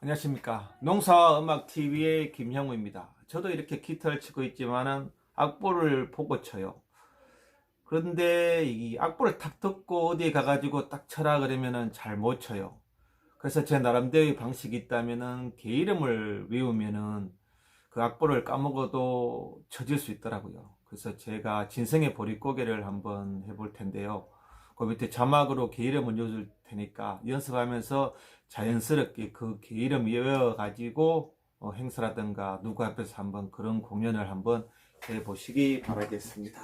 안녕하십니까. 농사음악TV의 김형우입니다. 저도 이렇게 기타를 치고 있지만은 악보를 보고 쳐요. 그런데 이 악보를 탁 듣고 어디에 가가지고 딱 쳐라 그러면은 잘 못 쳐요 그래서 제 나름대로의 방식이 있다면은 개 이름을 외우면은 그 악보를 까먹어도 쳐질 수 있더라고요 그래서 제가 진성의 보릿고개를 한번 해볼 텐데요 그 밑에 자막으로 개 이름을 넣어줄 테니까 연습하면서 자연스럽게 그 개 이름 외워가지고 어, 행사라든가 누구 앞에서 한번 그런 공연을 한번 해보시기 바라겠습니다.